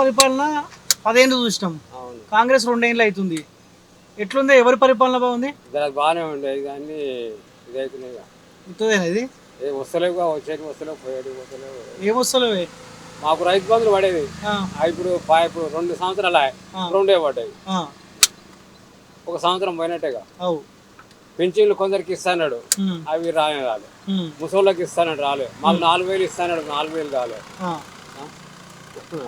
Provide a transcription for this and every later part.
పరిపాలన పదేళ్ళు చూసినాం. కాంగ్రెస్ రెండేళ్ళు అవుతుంది ఎట్లుంది? ఎవరి పరిపాలన బాగుంది? దానికి బాగానే ఉండేది కానీ ఇదైతున్నాయి ఇది? ఏ వచ్చేది వస్తలేవు పోయేది వస్తలేవు. ఏమొస్తలేవే మాకు రైతు బంధులు ఆ. ఇప్పుడు రెండు సంవత్సరాలు. రెండే పడ్డాయి. ఒక సంవత్సరం పోయినట్టేగా పెన్షన్లు కొందరికి ఇస్తాడు అవి రాలే. రాలే ముసోళ్ళకి ఇస్తాడు రాలే. మాకు నాలుగు వేలు ఇస్తాడు నాలుగు వేలు. ఆ?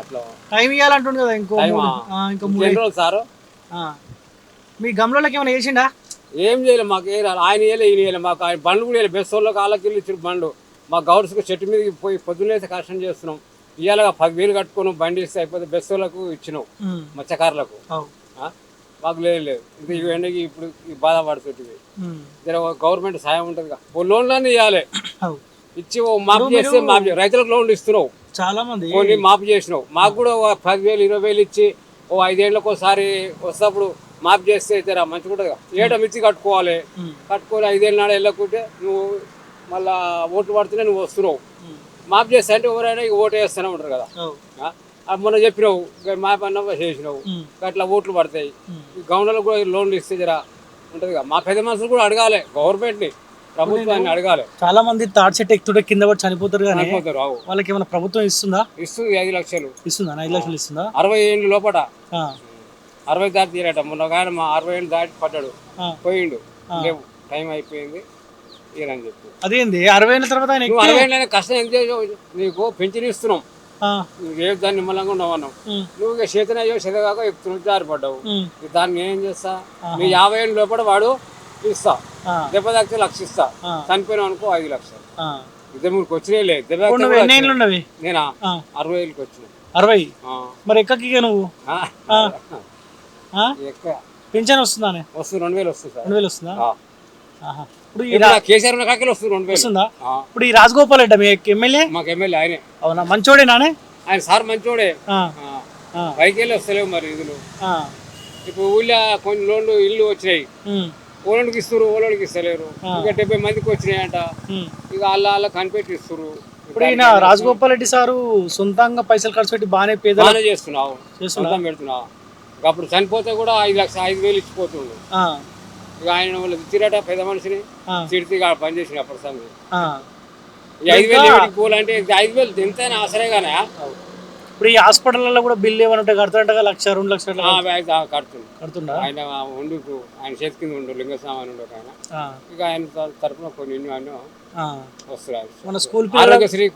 అట్లా. టైం ఇవ్వాలంటుండు కదా ఇంకో టైమా? మూడు. ఆ, ఇంకో మూడు ఎన్ని రోజులు సారు? ఆ. మీ గమలోకి ఏమైనా చేసిండా? ఏం చేయలేదు మాకు ఏ రాలే. ఆయన వేయలే ఈయన వేయలే మాకు ఆయన బండ్లు కూడా వేయలేదు బెస్ట్ వాళ్ళకి వాళ్ళకి వెళ్ళి ఇచ్చిన బండ్లు. మా గౌడ్స్కి చెట్టు మీదకి పోయి పొద్దున్నేసి కష్టం చేస్తున్నాం. ఇవాళ పదివేలు కట్టుకుని బండి ఇస్తే అయిపోతే బెస్ట్ వాళ్ళకు ఇచ్చినాం ఉమ్, మత్స్యకారులకు. అవు. ఆ? మాకు లేదు లేదు. ఇది ఇప్పుడు ఈ బాధపడుతుంది ఉమ్, జర గవర్నమెంట్ సాయం ఉంటుంది ఓ లోన్లన్నీ ఇవ్వాలి అవు. ఇచ్చి ఓ మాపు చేస్తే చే- రైతులకు లోన్లు ఇస్తున్నావు. చాలా మంది కొన్ని మాపు చేసినావు. మాకు కూడా ఓ పదివేలు ఇరవై వేలు ఇచ్చి ఓ ఐదేళ్ళకి ఒకసారి వస్తప్పుడు మాపు చేస్తే జర మంచిగా ఉంటుంది ఏట మిర్చి కట్టుకోవాలి? కట్టుకొని ఐదేళ్ళ నాడు వెళ్ళకుంటే నువ్వు మళ్ళా ఓట్లు పడితేనే నువ్వు వస్తున్నావు. మాపు చేస్తే అంటే ఎవరైనా ఓటు వేస్తూనే ఉంటారు కదా. మొన్న చెప్పినావు మాపు అన్నా చేసినావు. అట్లా ఓట్లు పడతాయి. గవర్నర్లకు కూడా లోన్లు ఇస్తే జర ఉంటుంది కదా. మా పెద్ద మనుషులు కూడా అడగాలి గవర్నమెంట్ని ప్రభుత్వాన్ని అడగాలి. చాలా మంది తాడి చెట్టు ఎక్కుతుంటే కింద పడి చనిపోతారు కానీ అవు వాళ్ళకి ఏమైనా ప్రభుత్వం ఇస్తుందా? ఇస్తుంది ఐదు లక్షలు. ఇస్తుందా? ఐదు లక్షలు ఇస్తుందా? అరవై ఏళ్ళు లోపల. ఆ, అరవై దాటి తీరట. మొన్న కానీ మా అరవై ఏళ్ళు దాటి పడ్డాడు. ఆ. పోయిండు. లేవు. టైం అయిపోయింది. ఈయనని చెప్పి. అదేంది? అరవై ఏళ్ళ తర్వాత ఆయన నువ్వు అరవై ఏళ్ళైనా కష్టం ఎంత చేసావు? నీకు పెన్షన్ ఇస్తున్నాం. ఆ, నువ్వు ఏ దాన్ని నిమ్మలంగా ఉన్నావు అన్నావు. ఉమ్, నువ్వు ఇక చేతన అయ్యో చెదగాక ఎక్కుతున్నావు జారిపడ్డావు ఉమ్, ఇక దాన్ని ఏం చేస్తా? నీ యాభై ఏళ్ళు లోపల వాడు ఇస్తా దెబ్బ తాకితే లక్ష ఇస్తా ఆ. చనిపోయినావు అనుకో ఐదు లక్షలు. ఇద్దరు మూడుకి వచ్చినాయి లేదు. దెబ్బ ఇప్పుడు తాకితే నువ్వు కూడా ఎన్ని ఏళ్ళు ఉన్నవి. నేనా? అరవై ఏళ్ళకి వచ్చిన. అరవై? మరి ఎక్కకి నువ్వు? ఎక్క. పింఛన్ వస్తుందానే? వస్తుంది రెండు వేలు వస్తుంది రెండు వేలు వస్తుందా. ఇప్పుడు కేసీఆర్ ఉన్న కాకి వస్తుంది రెండు వేలు. వస్తుందా. ఇప్పుడు ఈ రాజగోపాల్ రెడ్డి మీ ఎమ్మెల్యే? మాకు ఎమ్మెల్యే ఆయనే. అవునా? మంచోడే నానే ఆయన సార్ మంచోడే. పైకి వెళ్ళి వస్తలేవు మరి ఇదిలు. ఇప్పుడు ఊళ్ళో కొన్ని లోన్లు ఇల్లు వచ్చినాయి. ఓలోనికి ఇస్తారు ఓలోనికి ఇస్తలేరు? ఇక డెబ్బై మందికి వచ్చినాయంట. ఇక వాళ్ళ వాళ్ళ కనిపెట్టి ఇస్తారు ఇప్పుడు ఈయన రాజగోపాల్ రెడ్డి సారు సొంతంగా పైసలు ఖర్చు పెట్టి బాగానే బాగానే చేస్తున్నావు. చేస్తున్నా సొంతం పెడుతున్నావు ఇక అప్పుడు చనిపోతే కూడా ఐదు లక్ష ఐదు వేలు ఇచ్చిపోతుండు. ఇక ఆయన వాళ్ళు ఇచ్చిరట పెద్ద మనిషిని. తిడితే ఇక పని చేసిన అప్పుడు సంగతి ఐదు వేలు ఇది ఐదు వేలు ఎంతైనా ఆసరేగానే ఇప్పుడు ఈ హాస్పిటల్లో కూడా బిల్లు ఏమైనా ఉంటే కడతారంట లక్ష రెండు లక్షలు కడుతుంది కడుతుండా. ఆయన ఉండు ఆయన చేతి కింద ఉండు లింగస్వామి ఉండు ఒక ఆయన. ఇక ఆయన త- తరపున కొన్ని అన్నీ. వస్తున్నాయి. మన స్కూల్ ఆరోగ్యశ్రీ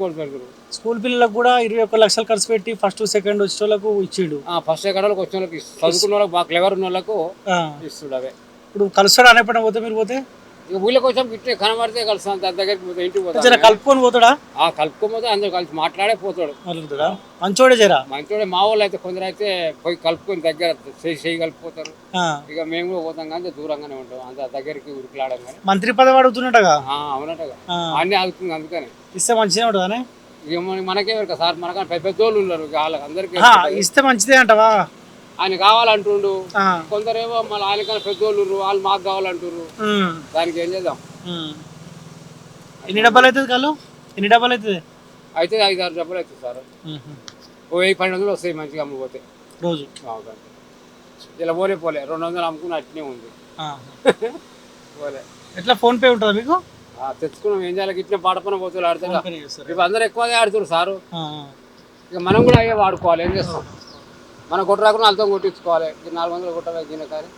స్కూల్ పిల్లలకు కూడా ఇరవై ఒక్క లక్షలు ఖర్చు పెట్టి ఫస్ట్ సెకండ్ వచ్చే వాళ్ళకు ఇచ్చిండు ఫస్ట్ ఎక్కడోళ్ళకి వచ్చిన వాళ్ళకి చదువుకున్న వాళ్ళకి బాగా క్లెవర్ ఉన్న వాళ్ళకు ఇస్తుడు అవే ఇప్పుడు కలుస్తాడు? అనేపడిన పోతే మీరు పోతే? ఇక ఊళ్ళోకి వచ్చాం ఇట్టే కనబడితే కలుస్తాం దాని దగ్గరికి పోతే ఇంటికి జర పోతాం కలుపుకొని పోతాడా? ఆ కలుపుకోపోతే అందరూ కలిసి మాట్లాడే పోతాడు. మంచోడే జరా? మంచోడే మా వాళ్ళు అయితే కొందరు అయితే పోయి కలుపుకొని దగ్గర చేయి చేయి కలిపిపోతారు ఇక మేము కూడా పోతాం కానీ దూరంగానే ఉంటాం. అంత దగ్గరికి ఉరికిలాడం కానీ మంత్రి పదవి అడుగుతున్నట్టుగా? అవునట్టుగా. అన్నీ ఆగుతుంది అందుకని. ఇస్తే మంచిదే ఉంటుందానే ఇక మన- మనకే సార్ మనకన్నా పెద్ద పెద్దోళ్ళు ఉన్నారు. వాళ్ళకి అందరికీ ఇస్తే మంచిదే అంటవా? ఆయన కావాలంటుండు. కొందరేమో మళ్ళీ ఆయనకన్నా పెద్దోళ్ళు ఉన్నారు, వాళ్ళు మాకు కావాలంటారు ఉమ్, దానికి ఏం చేద్దాం. ఎన్ని డబ్బాలు అవుతుంది కళ్ళు? ఎన్ని డబ్బాలు అవుతుంది? అయితే ఐదు ఆరు డబ్బులు అవుతుంది సార్. ఓ వెయ్యి పన్నెండు వందలు వస్తాయి మంచిగా అమ్ముకోతే రోజు. ఇలా పోలే పోలే రెండు వందలు అమ్ముకుని అట్నే ఉంది. పోలే. ఎట్లా ఫోన్ పే ఉంటుందా మీకు? తెచ్చుకున్నాం. ఏం చేయాలి? ఇట్లా పాడపన పోతులు ఆడుతున్నా ఫోన్ పే చేస్తారా? ఇప్పుడు అందరూ ఎక్కువగా ఆడుతున్నారు సారు. ఇక మనం కూడా అయ్యే వాడుకోవాలి ఏం చేస్తాం? మనం కొట్టరాకుండా వాళ్ళతో కొట్టించుకోవాలి. ఇక నాలుగు వందలు కొట్టాలి కానీ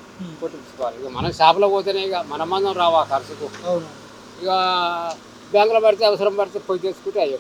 కొట్టించుకోవాలి. ఇక మనం షాపులో పోతేనే ఇక మన మందం రావా ఖర్చుకు. ఇక బ్యాంకులో పడితే అవసరం పడితే పోయి తెచ్చుకుంటే అయ్యి